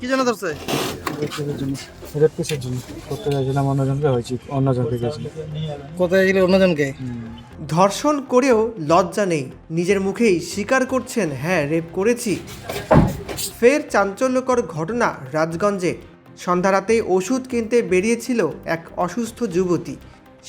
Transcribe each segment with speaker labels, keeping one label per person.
Speaker 1: কি জানা ধরছে?
Speaker 2: রেপ কেসের জন্য। করতে চাইছিলাম অন্যজনকে হয়েছি অন্যজনকে গেছি।
Speaker 1: কোথায় গেলে অন্যজনকে?
Speaker 3: ধর্ষণ করেও লজ্জা নেই। নিজের মুখেই স্বীকার করছেন হ্যাঁ রেপ করেছি। ফের চাঞ্চল্যকর ঘটনা রাজগঞ্জে। সন্ধ্যা রাতেই ওষুধ কিনতে বেরিয়েছিল এক অসুস্থ যুবতী।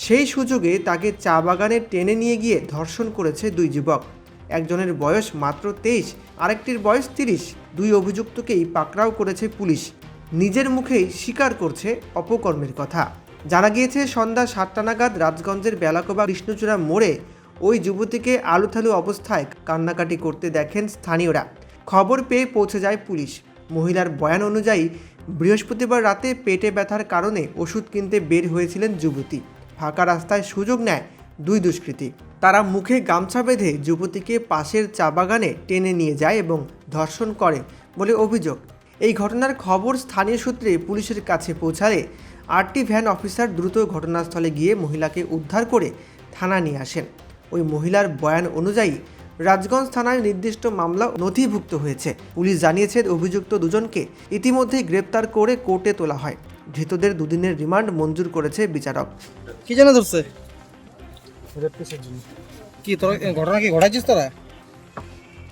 Speaker 3: সেই সুযোগে তাকে চা বাগানে টেনে নিয়ে গিয়ে ধর্ষণ করেছে দুই যুবক। একজনের বয়স মাত্র তেইশ, আরেকটির বয়স তিরিশ। দুই অভিযুক্তকেই পাকড়াও করেছে পুলিশ। নিজের মুখেই স্বীকার করছে অপকর্মের কথা। জানা গিয়েছে, সন্ধ্যা সাতটা নাগাদ রাজগঞ্জের বেলাকোবা কৃষ্ণচূড়া মোড়ে ওই যুবতীকে আলুথালু অবস্থায় কান্নাকাটি করতে দেখেন স্থানীয়রা। খবর পেয়ে পৌঁছে যায় পুলিশ। মহিলার বয়ান অনুযায়ী, বৃহস্পতিবার রাতে পেটে ব্যথার কারণে ওষুধ কিনতে বের হয়েছিলেন যুবতী। ফাঁকা রাস্তায় সুযোগ নেয় দুই দুষ্কৃতী। তারা মুখে গামছা বেঁধে যুবতীকে পাশের চা বাগানে টেনে নিয়ে যায় এবং ধর্ষণ করে বলে অভিযোগ। এই ঘটনার খবর স্থানীয় সূত্রে পুলিশের কাছে পৌঁছালে আরটি ভ্যান অফিসার দ্রুত ঘটনাস্থলে গিয়ে মহিলাকে উদ্ধার করে থানা নিয়ে আসেন। ওই মহিলার বয়ান অনুযায়ী রাজগঞ্জ থানায় নির্দিষ্ট মামলা নথিভুক্ত হয়েছে। পুলিশ জানিয়েছে অভিযুক্ত দুজনকে ইতিমধ্যেই গ্রেপ্তার করে কোর্টে তোলা হয়। ধৃতদের দুদিনের রিমান্ড মঞ্জুর করেছে বিচারক।
Speaker 1: কি জানা ধরছে?
Speaker 2: রেপ কেসের জন্য?
Speaker 1: কি তোর ঘটনা কি ঘটাইছিস তোরা?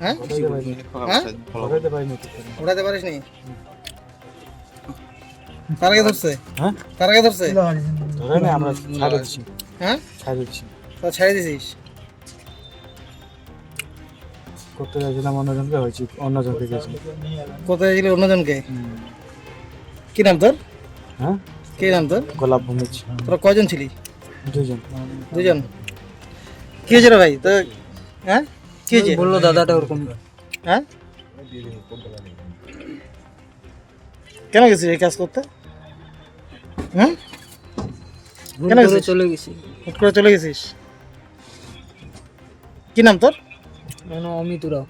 Speaker 1: হ্যাঁ?
Speaker 2: ঘটাইতে পারিনি।
Speaker 1: হ্যাঁ? পারিস নি তার আগে ধরছে?
Speaker 2: হ্যাঁ?
Speaker 1: তার আগে ধরছে?
Speaker 2: ধরে না আমরা ছাড়ে দিচ্ছি।
Speaker 1: হ্যাঁ?
Speaker 2: ছাড়ে দিচ্ছি।
Speaker 1: তা ছেড়ে দিছিস?
Speaker 2: করতে চাইছিলাম অন্যজনকে হয়েছি অন্যজনকে গেছি।
Speaker 1: কোথায় গেলে অন্যজনকে? কি নাম তোর?
Speaker 2: হ্যাঁ?
Speaker 1: কি নাম তোর?
Speaker 2: গোলাপ ভূমিজ।
Speaker 1: তোরা কয়জন ছিলি?
Speaker 2: দুইজন
Speaker 1: দুজন? কি হয়েছে রে ভাই? তো হ্যাঁ? কি হয়েছে?
Speaker 4: বলল দাদাটা ওরকম।
Speaker 1: হ্যাঁ? কেন গেছিস এই কাজ করতে? হুম? কেন গেছিস?
Speaker 4: চলে গেছি।
Speaker 1: হুট করে চলে গেছিস? কি নাম তোর?
Speaker 4: অমিত রাও।